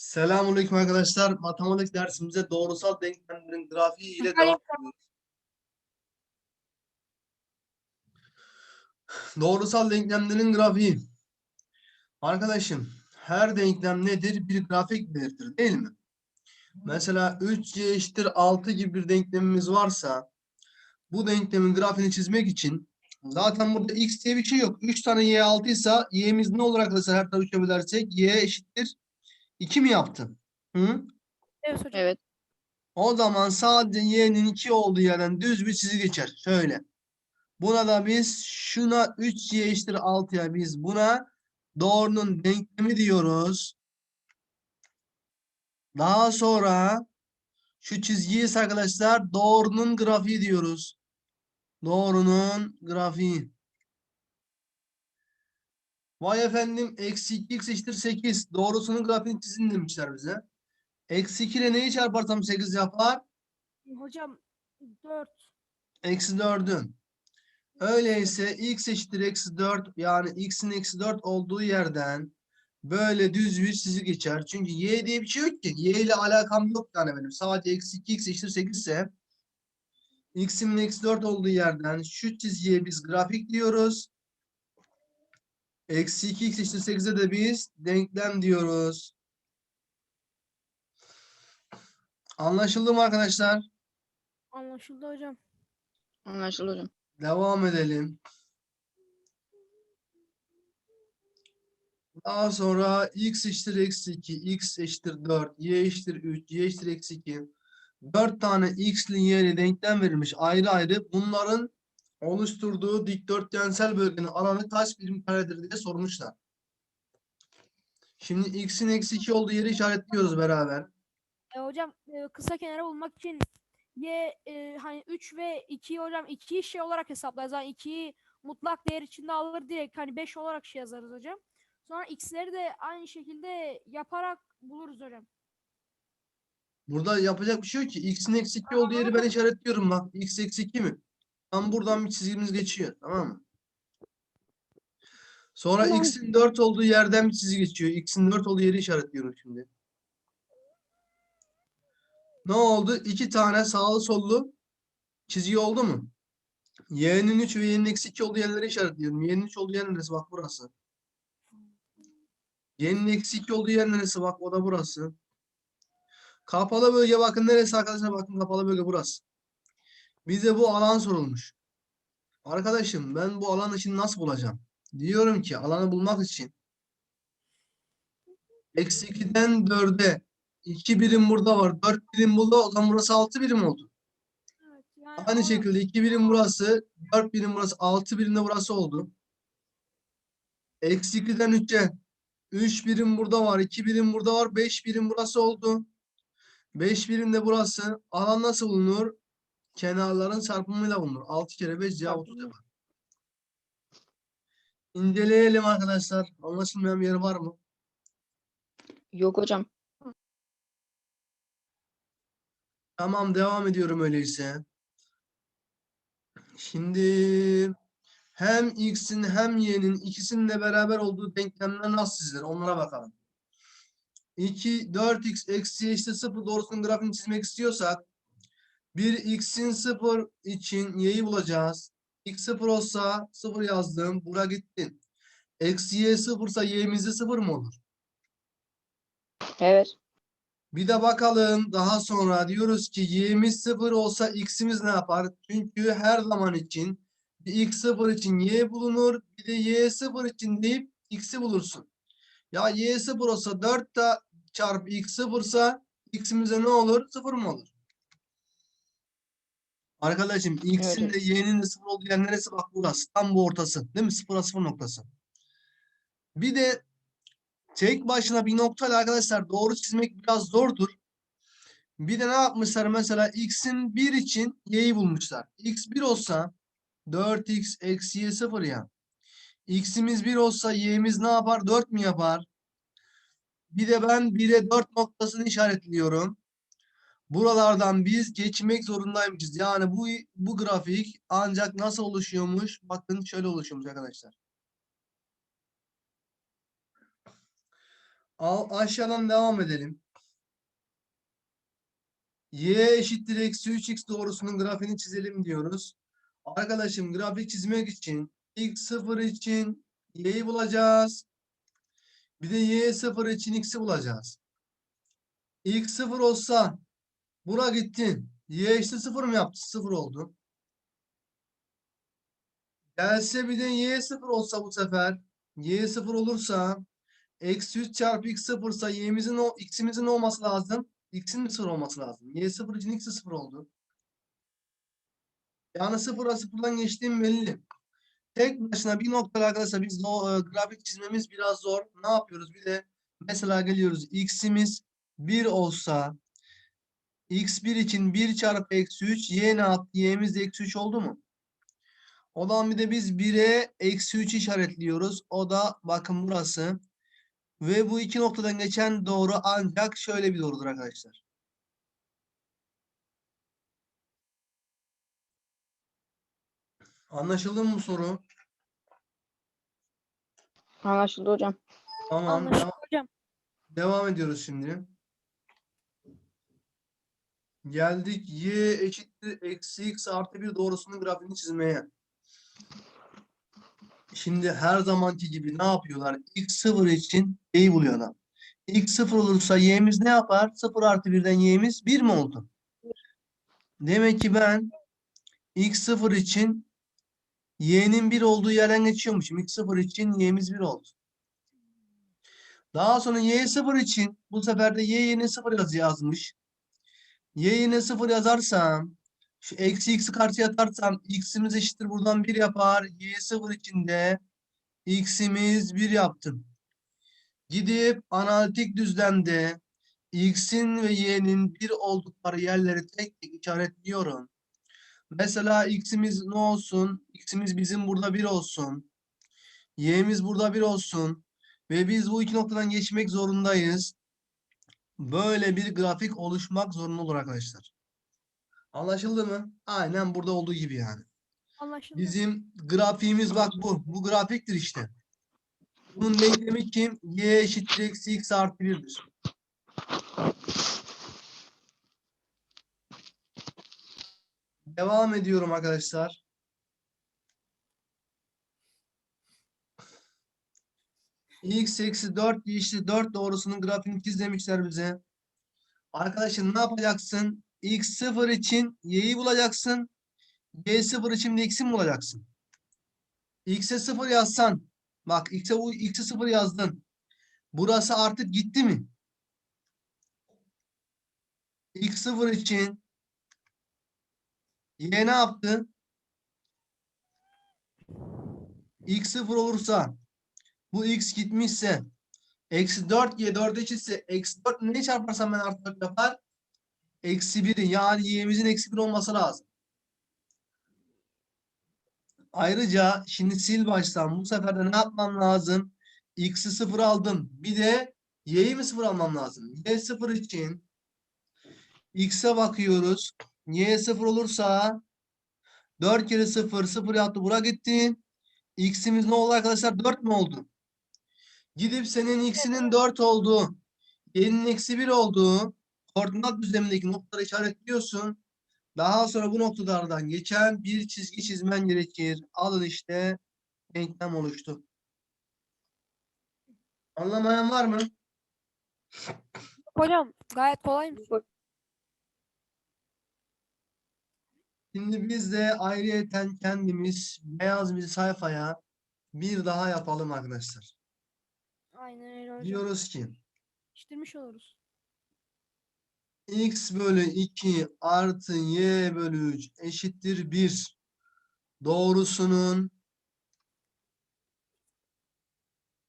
Selamünaleyküm arkadaşlar. Matematik dersimize doğrusal denklemlerin grafiği ile devam ediyoruz. Doğrusal denklemlerin grafiği. Arkadaşım, her denklem nedir? Bir grafik belirtir, değil mi? Mesela 3y eşittir 6 gibi bir denklemimiz varsa bu denklemin grafiğini çizmek için zaten burada x diye bir şey yok. 3 tane y 6 ise y'miz ne olarak arkadaşlar her tarafı üçe bölersek y eşittir 2 mi yaptı? Hı? Evet hocam. Evet. O zaman sadece y'nin 2 olduğu yerden düz bir çizgi geçer. Şöyle. Buna da biz şuna 3y eşittir 6'ya biz buna doğrunun denklemi diyoruz. Daha sonra şu çizgiyi arkadaşlar doğrunun grafiği diyoruz. Doğrunun grafiği. Vay efendim eksi 2x eşittir 8. Doğrusunun grafiğini çizin demişler bize. Eksi 2 ile neyi çarparsam 8 yapar? Hocam 4. Eksi 4'ün. Öyleyse x eşittir eksi 4 yani x'in eksi 4 olduğu yerden böyle düz bir çizgi geçer. Çünkü y diye bir şey yok ki. y ile alakam yok yani benim. Sadece eksi 2 x eşittir 8 ise x'imin eksi 4 olduğu yerden şu çizgiye biz grafik diyoruz. Eksi 2 x eşittir 8'e de biz denklem diyoruz. Anlaşıldı mı arkadaşlar? Anlaşıldı hocam. Anlaşıldı hocam. Devam edelim. Daha sonra x eşittir eksi 2, x eşittir 4, y eşittir 3, y eşittir eksi 2. 4 tane x'li y'li denklem verilmiş ayrı ayrı. Bunların oluşturduğu dikdörtgensel bölgenin alanı kaç birim karedir diye sormuşlar. Şimdi x'in eksi 2 olduğu yeri işaretliyoruz beraber. E, hocam e, kısa kenarı bulmak için y e, hani 3 ve 2'yi hocam 2'yi şey olarak hesaplarız. Yani 2'yi mutlak değer içinde alır direkt hani 5 olarak şey yazarız hocam. Sonra x'leri de aynı şekilde yaparak buluruz hocam. Burada yapacak bir şey yok ki. X'in eksi 2 olduğu yeri ben işaretliyorum bak. X eksi 2 mi? Tam buradan bir çizgimiz geçiyor. Tamam mı? Sonra Tamam. x'in 4 olduğu yerden bir çizgi geçiyor. X'in 4 olduğu yeri işaretliyorum şimdi. Ne oldu? İki tane sağlı sollu çizgi oldu mu? Y'nin 3 ve y'nin eksi 2 olduğu yerleri işaretliyorum. Y'nin 3 olduğu yer neresi? Bak burası. Y'nin eksi 2 olduğu yer neresi? Bak o da burası. Kapalı bölge bakın neresi arkadaşlar? Bakın kapalı bölge burası. Bize bu alan sorulmuş. Arkadaşım ben bu alan için nasıl bulacağım? Diyorum ki alanı bulmak için eksi 2'den 4'e 2 birim burada var. 4 birim burada. O zaman burası 6 birim oldu. Evet. Yani Aynı onu- şekilde 2 birim burası. 4 birim burası. 6 birim de burası oldu. Eksi 2'den 3'e 3 birim burada var. 2 birim burada var. 5 birim burası oldu. 5 birim de burası. Alan nasıl bulunur? Kenarların çarpımıyla bulunur. 6 kere 5 cevap 30 yapar. İnceleyelim arkadaşlar. Anlaşılmayan bir yer var mı? Yok hocam. Tamam devam ediyorum öyleyse. Şimdi hem x'in hem y'nin ikisinin de beraber olduğu denklemler nasıl çizilir? Onlara bakalım. 2, 4x eksi y eşittir 0 doğrusunun grafiğini çizmek istiyorsak bir x'in 0 için y'yi bulacağız. x 0 olsa 0 yazdım. Bura gitti. Eksi y 0 ise y'miz 0 mı olur? Evet. Bir de bakalım daha sonra diyoruz ki y'miz 0 olsa x'imiz ne yapar? Çünkü her zaman için bir x 0 için y bulunur. Bir de y 0 için deyip x'i bulursun. Ya y 0 olsa 4 da çarpı x 0 ise x'imize ne olur? 0 mı olur? Arkadaşım x'in Evet. de y'nin de 0 olduğu yer neresi? Bak burası. Tam bu ortası. Değil mi? 0'a 0 noktası. Bir de tek başına bir noktayla arkadaşlar doğru çizmek biraz zordur. Bir de ne yapmışlar mesela x'in 1 için y'yi bulmuşlar. x 1 olsa 4x eksi y 0 ya. x'imiz 1 olsa y'miz ne yapar? 4 mi yapar? Bir de ben 1'e 4 noktasını işaretliyorum. Buralardan biz geçmek zorundaymışız. Yani bu bu grafik ancak nasıl oluşuyormuş? Bakın şöyle oluşuyormuş arkadaşlar. Al, aşağıdan devam edelim. Y eşittir eksi 3x doğrusunun grafiğini çizelim diyoruz. Arkadaşım grafik çizmek için x0 için y'yi bulacağız. Bir de y0 için x'i bulacağız. x 0 olsa bura gittin. Y eşittir 0 mı yaptı? 0 oldu. Gelse bir de y 0 olsa bu sefer y 0 olursa eksi 3 çarpı x 0 ise y'imizin o x'imizin olması lazım? x'in 0 olması lazım? y 0 için x 0 oldu. Yani 0'a 0'dan geçtiğim belli. Tek başına bir noktada arkadaşlar biz o e, grafik çizmemiz biraz zor. Ne yapıyoruz? Bir de mesela geliyoruz x'imiz 1 olsa x1 için 1 çarpı eksi 3 y ne yaptı? y'miz de eksi 3 oldu mu? O zaman bir de biz 1'e eksi 3 işaretliyoruz. O da bakın burası. Ve bu iki noktadan geçen doğru ancak şöyle bir doğrudur arkadaşlar. Anlaşıldı mı bu soru? Anlaşıldı hocam. Tamam. Anlaşıldı devam- hocam. Devam ediyoruz şimdi. Geldik y eşittir eksi x artı 1 doğrusunun grafiğini çizmeye. Şimdi her zamanki gibi ne yapıyorlar? x 0 için y'yi buluyor adam. x 0 olursa y'miz ne yapar? 0 artı 1'den y'miz 1 mi oldu? Demek ki ben x 0 için y'nin 1 olduğu yerden geçiyormuşum. x 0 için y'miz 1 oldu. Daha sonra y 0 için bu sefer de y yerine 0 yaz yazmış. Y yerine 0 yazarsam şu eksi x'i karşıya atarsam x'imiz eşittir buradan 1 yapar. Y 0 için de x'imiz 1 yaptım. Gidip analitik düzlemde x'in ve y'nin 1 oldukları yerleri tek tek işaretliyorum. Mesela x'imiz ne olsun? X'imiz bizim burada 1 olsun. Y'miz burada 1 olsun. Ve biz bu iki noktadan geçmek zorundayız. Böyle bir grafik oluşmak zorunda olur arkadaşlar. Anlaşıldı mı? Aynen burada olduğu gibi yani. Anlaşıldı. Bizim grafiğimiz bak bu. Bu grafiktir işte. Bunun denklemi kim? Y eşittir eksi x artı 1'dir. Devam ediyorum arkadaşlar. X eksi 4 işte 4 doğrusunun grafiğini çiz demişler bize. Arkadaşım ne yapacaksın? x 0 için y'yi bulacaksın. y 0 için de x'i bulacaksın? x'e 0 yazsan. Bak x'e x'e 0 yazdın. Burası artık gitti mi? x 0 için y ne yaptı? x 0 olursa bu x gitmişse eksi 4 y 4 eşitse eksi 4 ne çarparsam ben artı 4 yapar? Eksi 1 yani y'mizin eksi 1 olması lazım. Ayrıca şimdi sil baştan bu sefer de ne yapmam lazım? X'i 0 aldım. Bir de y'yi mi 0 almam lazım? Y 0 için x'e bakıyoruz. Y 0 olursa 4 kere 0 0 yaptı. Bura gitti. X'imiz ne oldu arkadaşlar? 4 mü oldu? Gidip senin x'inin 4 olduğu, y'nin eksi 1 olduğu koordinat düzlemindeki noktaları işaretliyorsun. Daha sonra bu noktalardan geçen bir çizgi çizmen gerekir. Alın işte denklem oluştu. Anlamayan var mı? Hocam gayet kolaymış. Şimdi biz de ayrıyeten kendimiz beyaz bir sayfaya bir daha yapalım arkadaşlar. Aynen öyle hocam. Diyoruz ki Pişirmiş oluruz. x bölü 2 artı y bölü 3 eşittir 1 doğrusunun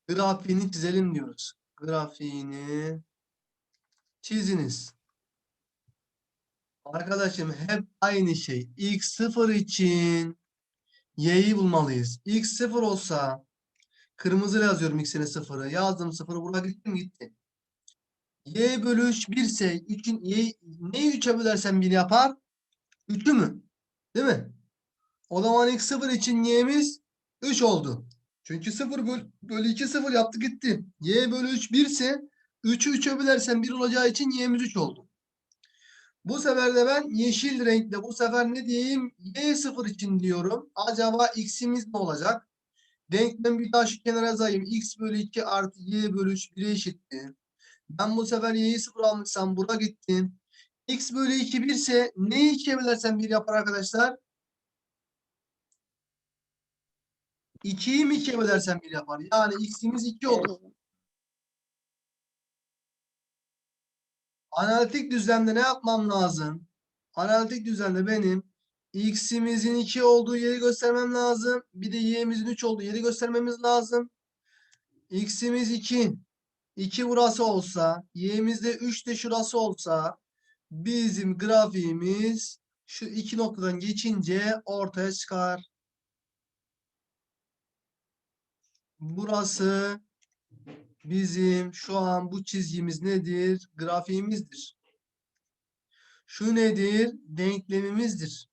grafiğini çizelim diyoruz. Grafiğini çiziniz. Arkadaşım hep aynı şey. x 0 için y'yi bulmalıyız. x 0 olsa kırmızıyla yazıyorum x'ine 0'ı. Yazdım 0'ı buraya gitti mi? Gitti. y bölü 3 1 ise 3'ün y, neyi 3'e bölersen 1 yapar? 3'ü mü? Değil mi? O zaman x 0 için y'miz 3 oldu. Çünkü 0 böl, bölü 2 0 yaptı gitti. y bölü 3 1 ise 3'ü 3'e bölersem 1 olacağı için y'miz 3 oldu. Bu sefer de ben yeşil renkle bu sefer ne diyeyim? Y0 için diyorum. Acaba x'imiz ne olacak? Denklem bir daha şu kenara yazayım. x bölü 2 artı y bölü 3 1'e eşittir. Ben bu sefer y'yi 0 almışsam bura gittim. x bölü 2 1 ise neyi 2'ye bölersem 1 yapar arkadaşlar? 2'yi mi 2'ye bölersem 1 yapar. Yani x'imiz 2 Evet olur. Analitik düzlemde ne yapmam lazım? Analitik düzlemde benim x'imizin 2 olduğu yeri göstermem lazım. Bir de y'imizin 3 olduğu yeri göstermemiz lazım. x'imiz 2. 2 burası olsa, y'imiz de 3 de şurası olsa bizim grafiğimiz şu iki noktadan geçince ortaya çıkar. Burası bizim şu an bu çizgimiz nedir? Grafiğimizdir. Şu nedir? Denklemimizdir.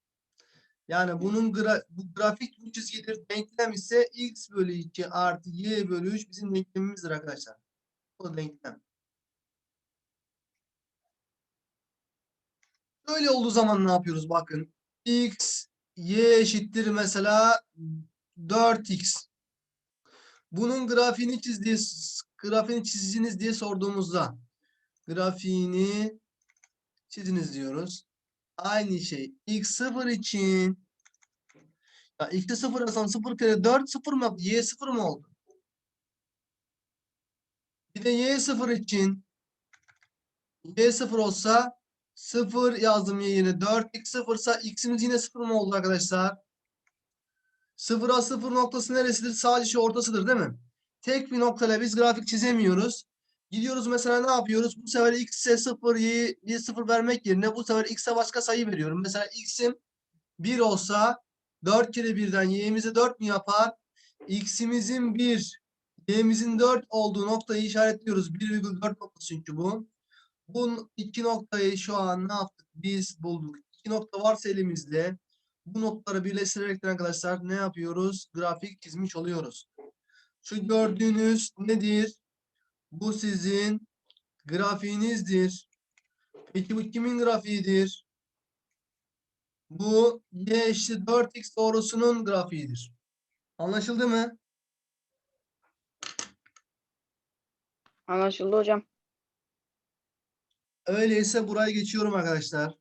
Yani bunun gra bu grafik bu çizgidir. Denklem ise x bölü 2 artı y bölü 3 bizim denklemimizdir arkadaşlar. O denklem. Böyle olduğu zaman ne yapıyoruz? Bakın. x, y eşittir mesela 4x. Bunun grafiğini çiz diye, grafiğini çiziniz diye sorduğumuzda grafiğini çiziniz diyoruz. Aynı şey. x0 için ya x'e 0 yazsam 0 kere 4 0 mı yaptı? y 0 mı oldu? Bir de y0 için y0 olsa 0 yazdım y yerine 4x 0 ise x'imiz yine 0 mı oldu arkadaşlar? 0'a 0 noktası neresidir? Sadece şu ortasıdır değil mi? Tek bir noktayla biz grafik çizemiyoruz. Gidiyoruz mesela ne yapıyoruz? Bu sefer x'e 0, y'ye 0 vermek yerine bu sefer x'e başka sayı veriyorum. Mesela x'im 1 olsa 4 kere 1'den y'imize 4 mü yapar? x'imizin 1, y'imizin 4 olduğu noktayı işaretliyoruz. 1,4 noktası çünkü bu. Bu iki noktayı şu an ne yaptık? Biz bulduk. İki nokta varsa elimizde bu noktaları birleştirerek arkadaşlar ne yapıyoruz? Grafik çizmiş oluyoruz. Şu gördüğünüz nedir? Bu sizin grafiğinizdir. Peki bu kimin grafiğidir? Bu y eşit 4x doğrusunun grafiğidir. Anlaşıldı mı? Anlaşıldı hocam. Öyleyse buraya geçiyorum arkadaşlar.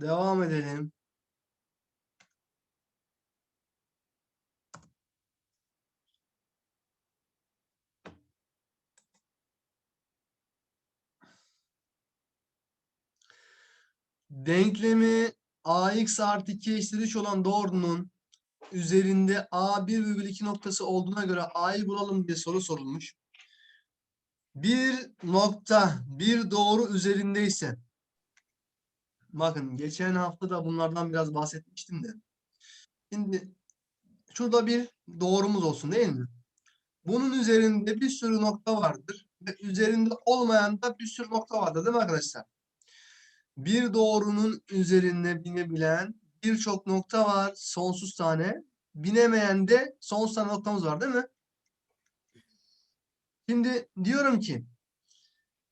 Devam edelim. Denklemi ax artı 2 eşittir 3 olan doğrunun üzerinde a 1,2 noktası olduğuna göre a'yı bulalım diye soru sorulmuş. Bir nokta bir doğru üzerindeyse bakın geçen hafta da bunlardan biraz bahsetmiştim de. Şimdi şurada bir doğrumuz olsun değil mi? Bunun üzerinde bir sürü nokta vardır ve üzerinde olmayan da bir sürü nokta vardır değil mi arkadaşlar? Bir doğrunun üzerine binebilen birçok nokta var. Sonsuz tane. Binemeyen de sonsuz tane noktamız var değil mi? Şimdi diyorum ki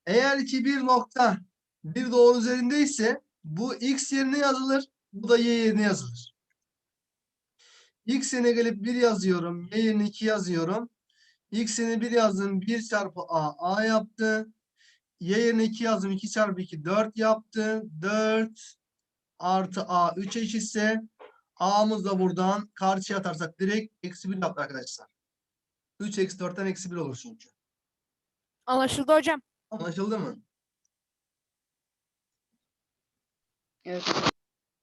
eğer ki bir nokta bir doğru üzerindeyse bu x yerine yazılır. Bu da y yerine yazılır. X yerine gelip 1 yazıyorum. Y yerine 2 yazıyorum. X yerine 1 yazdım. 1 çarpı a. a yaptı. Y yerine 2 yazdım. 2 çarpı 2 4 yaptı. 4 artı a 3 eşitse a'mız da buradan karşıya atarsak direkt eksi 1 yaptı arkadaşlar. 3 eksi 4'ten eksi 1 olur çünkü. Anlaşıldı hocam. Anlaşıldı mı? Evet.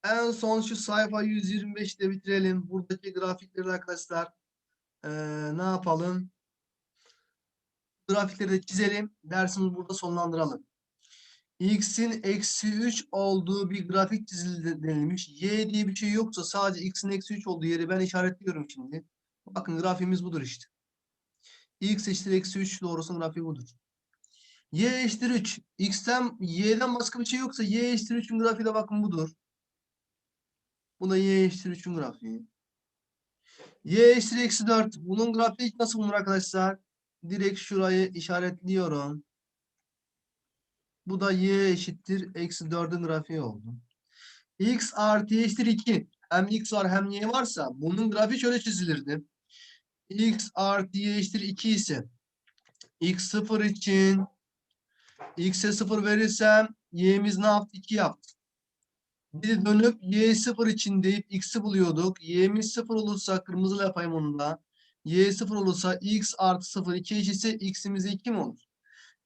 En son şu sayfa 125'te bitirelim. Buradaki grafikleri arkadaşlar eee, ne yapalım? Grafikleri de çizelim. Dersimizi burada sonlandıralım. X'in eksi 3 olduğu bir grafik çizildi denilmiş. Y diye bir şey yoksa sadece X'in eksi 3 olduğu yeri ben işaretliyorum şimdi. Bakın grafiğimiz budur işte. X eşittir eksi 3 doğrusunun grafiği budur. Y eşittir 3. X'ten Y'den başka bir şey yoksa Y eşittir 3'ün grafiği de bakın budur. Bu da Y eşittir 3'ün grafiği. Y eşittir eksi 4. Bunun grafiği nasıl bulunur arkadaşlar? Direkt şurayı işaretliyorum. Bu da y eşittir eksi 4'ün grafiği oldu. x artı y eşittir 2. Hem x var hem y varsa bunun grafiği şöyle çizilirdi. x artı y eşittir 2 ise x 0 için x'e 0 verirsem y'miz ne yaptı? 2 yaptı. Bir dönüp y 0 için deyip x'i buluyorduk. y'miz 0 olursa kırmızı yapayım onu da. Y 0 olursa x artı 0 2 eşitse x'imiz 2 mi olur?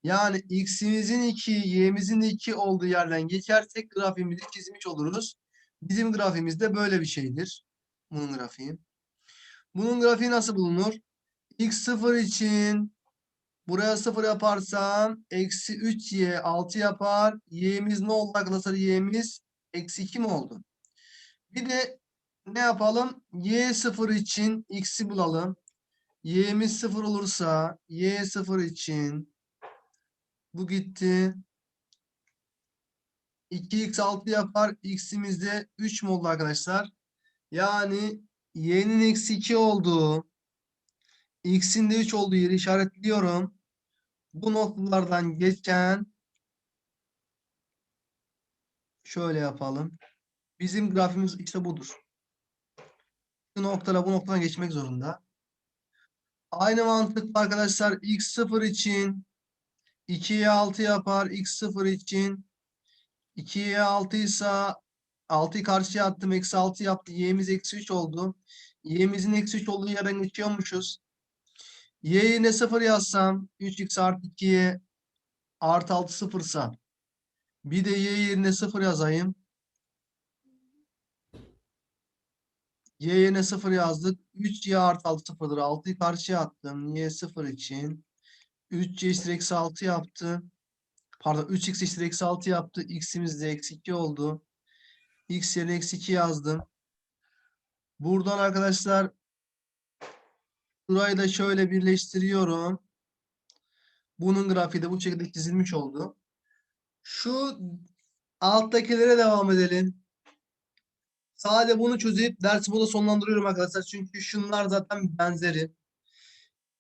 Yani x'imizin 2, y'mizin de 2 olduğu yerden geçersek grafiğimizi çizmiş oluruz. Bizim grafiğimiz de böyle bir şeydir. Bunun grafiği. Bunun grafiği nasıl bulunur? x 0 için buraya 0 yaparsam eksi 3y 6 yapar. y'miz ne oldu arkadaşlar? y'miz eksi 2 mi oldu? Bir de ne yapalım? y 0 için x'i bulalım. Y'miz 0 olursa y 0 için bu gitti. 2x 6 yapar. X'imiz de 3 mü oldu arkadaşlar? Yani y'nin eksi 2 olduğu, x'in de 3 olduğu yeri işaretliyorum. Bu noktalardan geçen şöyle yapalım. Bizim grafimiz işte budur. Bu noktalar bu noktadan geçmek zorunda. Aynı mantıkla arkadaşlar x 0 için 2'ye 6 yapar. x 0 için 2'ye 6 ise 6'yı karşıya attım. Eksi 6 yaptı. Y'miz eksi 3 oldu. Y'mizin eksi 3 olduğu yerden geçiyormuşuz. Y yerine 0 yazsam 3x artı 2'ye artı 6 sıfırsa bir de y yerine 0 yazayım. Y yerine 0 yazdık. 3y artı 6 sıfırdır. 6'yı karşıya attım. Y 0 için. 3y eşittir eksi 6 yaptı. Pardon 3x eşittir eksi 6 yaptı. X'imiz de eksi 2 oldu. X yerine eksi 2 yazdım. Buradan arkadaşlar Burayı da şöyle birleştiriyorum. Bunun grafiği de bu şekilde çizilmiş oldu. Şu alttakilere devam edelim. Sadece bunu çözüp dersi burada sonlandırıyorum arkadaşlar. Çünkü şunlar zaten benzeri.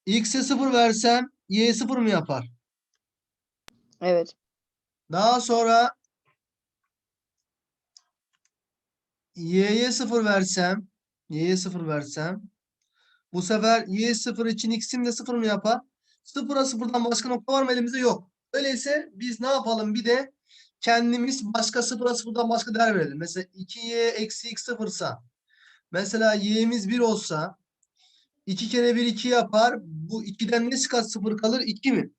X'e 0 versem Y 0 mı yapar? Evet. Daha sonra Y'ye 0 versem Y'ye 0 versem bu sefer Y 0 için X'im de 0 mı yapar? 0'a 0'dan başka nokta var mı elimizde? Yok. Öyleyse biz ne yapalım? Bir de kendimiz başka 0'a 0'dan başka değer verelim. Mesela 2Y eksi X 0 sa mesela Y'miz 1 olsa 2 kere 1 2 yapar. Bu 2'den ne kaç 0 kalır? 2 mi?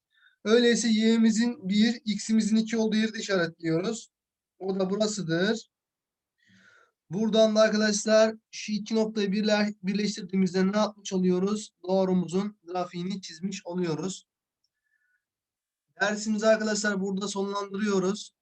Öyleyse Y'mizin 1, X'imizin 2 olduğu yeri de işaretliyoruz. O da burasıdır. Buradan da arkadaşlar şu iki noktayı birle- birleştirdiğimizde ne yapmış oluyoruz? Doğrumuzun grafiğini çizmiş oluyoruz. Dersimizi arkadaşlar burada sonlandırıyoruz.